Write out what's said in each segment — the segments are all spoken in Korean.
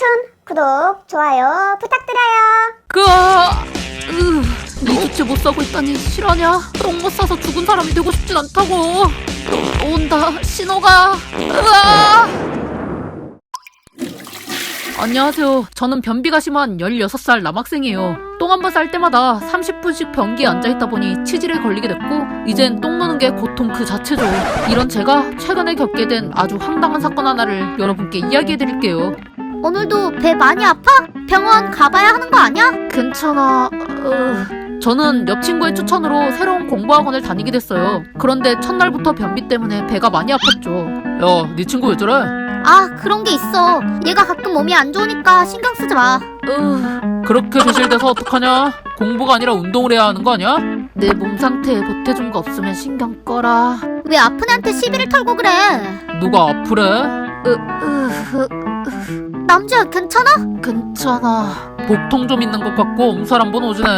웹툰 구독, 좋아요 부탁드려요. 그, 으, 이 주체 못 사고 있다니 실화냐? 똥못 싸서 죽은 사람이 되고 싶진 않다고. 또 온다, 신호가. 으아! 안녕하세요. 저는 변비가 심한 16살 남학생이에요. 똥 한 번 쌀 때마다 30분씩 변기에 앉아있다 보니 치질에 걸리게 됐고, 이젠 똥 누는 게 고통 그 자체죠. 이런 제가 최근에 겪게 된 아주 황당한 사건 하나를 여러분께 이야기해드릴게요. 오늘도 배 많이 아파? 병원 가봐야 하는 거 아니야? 괜찮아. 어... 저는 옆 친구의 추천으로 새로운 공부학원을 다니게 됐어요. 그런데 첫날부터 변비 때문에 배가 많이 아팠죠. 야, 네 친구 왜 저래? 아 그런 게 있어 얘가 가끔 몸이 안 좋으니까 신경 쓰지 마 으... 그렇게 소실돼서 어떡하냐? 공부가 아니라 운동을 해야 하는 거 아니야? 내 몸 상태에 보태준 거 없으면 신경 꺼라. 왜 아픈 애한테 시비를 털고 그래 누가 아프래? 으, 으, 으, 남주야 괜찮아? 괜찮아. 복통 좀 있는 것 같고 엄살 한 번 오지네.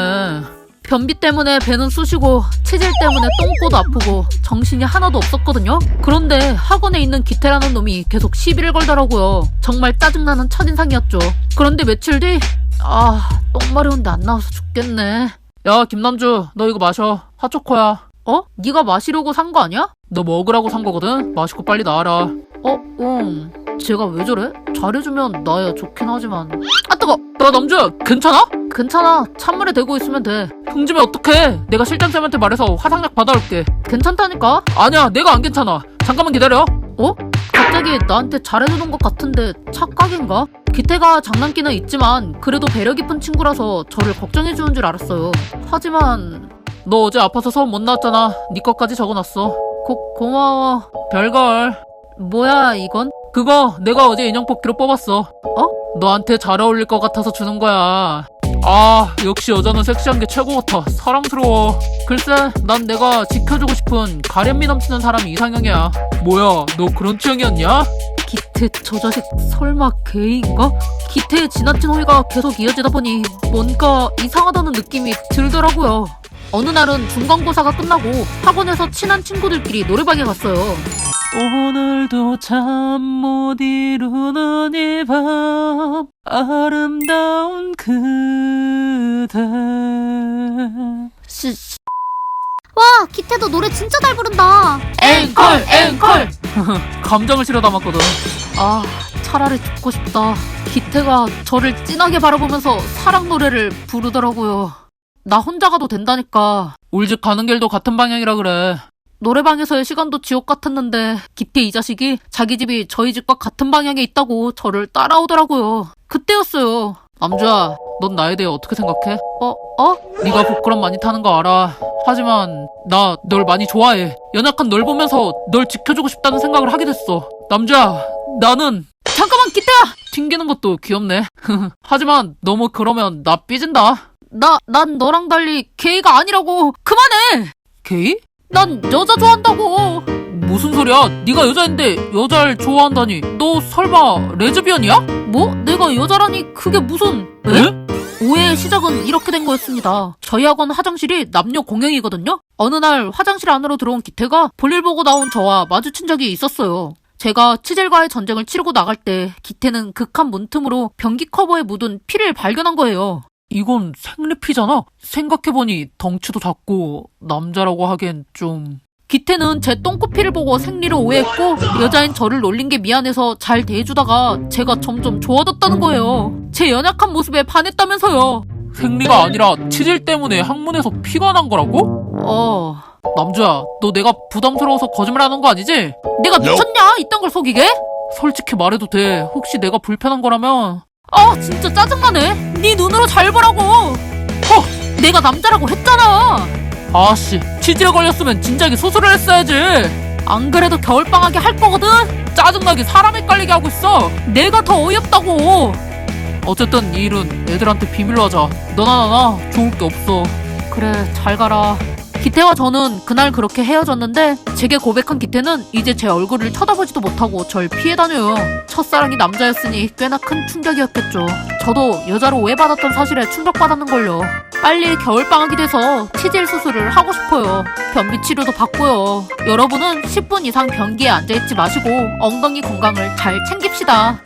변비 때문에 배는 쑤시고 체질 때문에 똥꼬도 아프고 정신이 하나도 없었거든요. 그런데 학원에 있는 기태라는 놈이 계속 시비를 걸더라고요. 정말 짜증나는 첫인상이었죠. 그런데 며칠 뒤, 아, 똥 마려운데 안 나와서 죽겠네. 야, 김남주, 너 이거 마셔. 핫초코야. 어? 네가 마시려고 산 거 아니야? 너 먹으라고 산 거거든. 마시고 빨리 나와라. 어, 응. 제가 왜 저래? 잘해주면 나야 좋긴 하지만. 아 뜨거! 나 남주야, 괜찮아? 괜찮아. 찬물에 대고 있으면 돼. 흥지면 어떡해? 내가 실장쌤한테 말해서 화상약 받아올게. 괜찮다니까? 아니야, 내가 안 괜찮아. 잠깐만 기다려. 어? 갑자기 나한테 잘해주는 것 같은데 착각인가? 기태가 장난기는 있지만 그래도 배려 깊은 친구라서 저를 걱정해주는 줄 알았어요. 하지만 너 어제 아파서 수업 못 나왔잖아. 네 것까지 적어놨어. 고, 고마워. 별걸. 뭐야 이건? 그거 내가 어제 인형 뽑기로 뽑았어. 어? 너한테 잘 어울릴 것 같아서 주는 거야. 아, 역시 여자는 섹시한 게 최고 같아. 사랑스러워. 글쎄, 난 내가 지켜주고 싶은 가련미 넘치는 사람이 이상형이야. 뭐야, 너 그런 취향이었냐? 기태 저 자식 설마 게이인가? 기태의 지나친 호의가 계속 이어지다 보니 뭔가 이상하다는 느낌이 들더라고요. 어느 날은 중간고사가 끝나고 학원에서 친한 친구들끼리 노래방에 갔어요. 오늘도 잠 못 이루는 이 밤 아름다운 그대. 시, 시, 와 기태도 노래 진짜 잘 부른다. 앵콜 앵콜 감정을 실어 담았거든. 아 차라리 죽고 싶다. 기태가 저를 진하게 바라보면서 사랑 노래를 부르더라고요. 나 혼자 가도 된다니까. 우리 집 가는 길도 같은 방향이라 그래 노래방에서의 시간도 지옥 같았는데 기태 이 자식이 자기 집이 저희 집과 같은 방향에 있다고 저를 따라오더라고요 그때였어요 남주야 넌 나에 대해 어떻게 생각해? 어? 어? 네가 부끄럼 많이 타는 거 알아 하지만 나 널 많이 좋아해. 연약한 널 보면서 널 지켜주고 싶다는 생각을 하게 됐어. 남자, 나는 잠깐만 기태야. 튕기는 것도 귀엽네. 하지만 너무 그러면 나 삐진다. 나, 난 너랑 달리 게이가 아니라고. 그만해. 게이? 난 여자 좋아한다고. 무슨 소리야? 네가 여자인데 여자를 좋아한다니. 너 설마 레즈비언이야? 뭐? 내가 여자라니 그게 무슨? 에? 오해의 시작은 이렇게 된 거였습니다. 저희 학원 화장실이 남녀 공용이거든요? 어느 날 화장실 안으로 들어온 기태가 볼일 보고 나온 저와 마주친 적이 있었어요. 제가 치젤과의 전쟁을 치르고 나갈 때 기태는 극한 문틈으로 변기 커버에 묻은 피를 발견한 거예요. 이건 생리피잖아? 생각해보니 덩치도 작고 남자라고 하기엔 좀... 기태는 제 똥꼬피를 보고 생리를 오해했고 여자인 저를 놀린 게 미안해서 잘 대해주다가 제가 점점 좋아졌다는 거예요. 제 연약한 모습에 반했다면서요. 생리가 아니라 치질 때문에 항문에서 피가 난 거라고? 어... 남주야, 너 내가 부담스러워서 거짓말하는 거 아니지? 내가 미쳤냐? 이딴 걸 속이게? 솔직히 말해도 돼. 혹시 내가 불편한 거라면... 아, 진짜 짜증나네. 네 눈으로 잘 보라고. 허, 내가 남자라고 했잖아. 아씨, 치질에 걸렸으면 진작에 수술을 했어야지. 안 그래도 겨울방학에 할 거거든? 짜증나게 사람 헷갈리게 하고 있어. 내가 더 어이없다고. 어쨌든 이 일은 애들한테 비밀로 하자. 너나 나나 좋을 게 없어. 그래, 잘 가라. 기태와 저는 그날 그렇게 헤어졌는데 제게 고백한 기태는 이제 제 얼굴을 쳐다보지도 못하고 절 피해 다녀요. 첫사랑이 남자였으니 꽤나 큰 충격이었겠죠. 저도 여자로 오해받았던 사실에 충격받았는 걸요. 빨리 겨울방학이 돼서 치질 수술을 하고 싶어요. 변비 치료도 받고요. 여러분은 10분 이상 변기에 앉아있지 마시고 엉덩이 건강을 잘 챙깁시다.